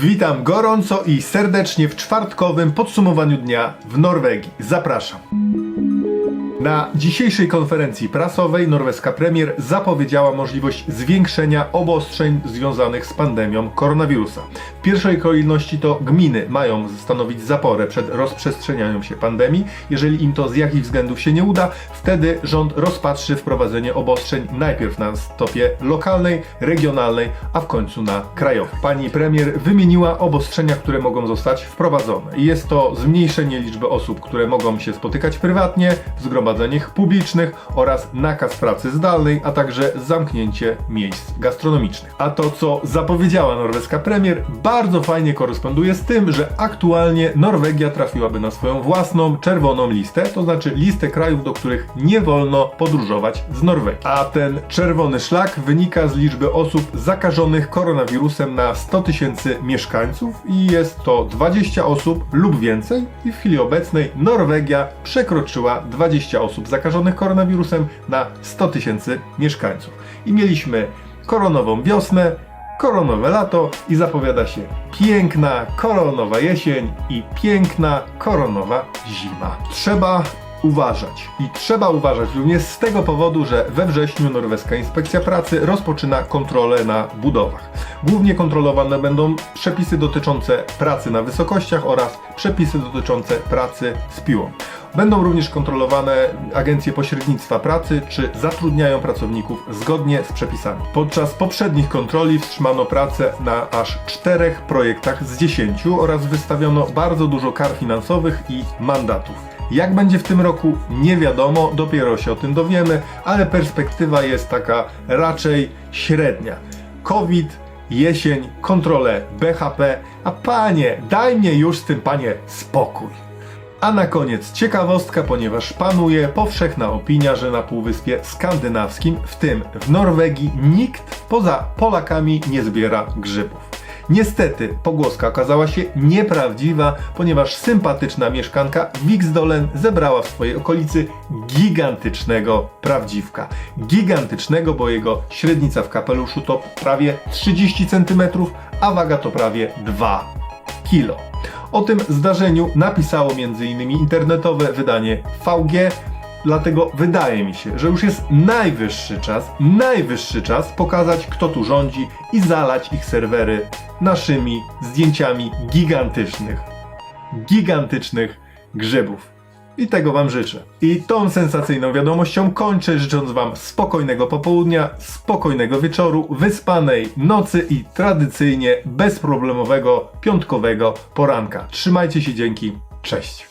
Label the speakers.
Speaker 1: Witam gorąco i serdecznie w czwartkowym podsumowaniu dnia w Norwegii. Zapraszam. Na dzisiejszej konferencji prasowej norweska premier zapowiedziała możliwość zwiększenia obostrzeń związanych z pandemią koronawirusa. W pierwszej kolejności to gminy mają stanowić zaporę przed rozprzestrzenianiem się pandemii. Jeżeli im to z jakichś względów się nie uda, wtedy rząd rozpatrzy wprowadzenie obostrzeń najpierw na stopie lokalnej, regionalnej, a w końcu na krajowej. Pani premier wymieniła obostrzenia, które mogą zostać wprowadzone. Jest to zmniejszenie liczby osób, które mogą się spotykać prywatnie, w zgromadzeniach publicznych oraz nakaz pracy zdalnej, a także zamknięcie miejsc gastronomicznych. A to, co zapowiedziała norweska premier, bardzo fajnie koresponduje z tym, że aktualnie Norwegia trafiłaby na swoją własną czerwoną listę, to znaczy listę krajów, do których nie wolno podróżować z Norwegii. A ten czerwony szlak wynika z liczby osób zakażonych koronawirusem na 100 tysięcy mieszkańców i jest to 20 osób lub więcej i w chwili obecnej Norwegia przekroczyła 20 osób zakażonych koronawirusem na 100 tysięcy mieszkańców. I mieliśmy koronową wiosnę, koronowe lato i zapowiada się piękna koronowa jesień i piękna koronowa zima. Trzeba uważać. I trzeba uważać również z tego powodu, że we wrześniu norweska inspekcja pracy rozpoczyna kontrolę na budowach. Głównie kontrolowane będą przepisy dotyczące pracy na wysokościach oraz przepisy dotyczące pracy z piłą. Będą również kontrolowane agencje pośrednictwa pracy, czy zatrudniają pracowników zgodnie z przepisami. Podczas poprzednich kontroli wstrzymano pracę na aż czterech projektach z 10 oraz wystawiono bardzo dużo kar finansowych i mandatów. Jak będzie w tym roku, nie wiadomo, dopiero się o tym dowiemy, ale perspektywa jest taka raczej średnia. COVID, jesień, kontrole BHP, a panie, daj mnie już z tym panie spokój. A na koniec ciekawostka, ponieważ panuje powszechna opinia, że na Półwyspie Skandynawskim, w tym w Norwegii, nikt poza Polakami nie zbiera grzybów. Niestety pogłoska okazała się nieprawdziwa, ponieważ sympatyczna mieszkanka Wixdolen zebrała w swojej okolicy gigantycznego prawdziwka. Gigantycznego, bo jego średnica w kapeluszu to prawie 30 cm, a waga to prawie 2 kilo. O tym zdarzeniu napisało m.in. internetowe wydanie VG, dlatego wydaje mi się, że już jest najwyższy czas, najwyższy czas pokazać kto tu rządzi i zalać ich serwery naszymi zdjęciami gigantycznych, gigantycznych grzybów. I tego Wam życzę. I tą sensacyjną wiadomością kończę, życząc Wam spokojnego popołudnia, spokojnego wieczoru, wyspanej nocy i tradycyjnie bezproblemowego piątkowego poranka. Trzymajcie się, dzięki, cześć.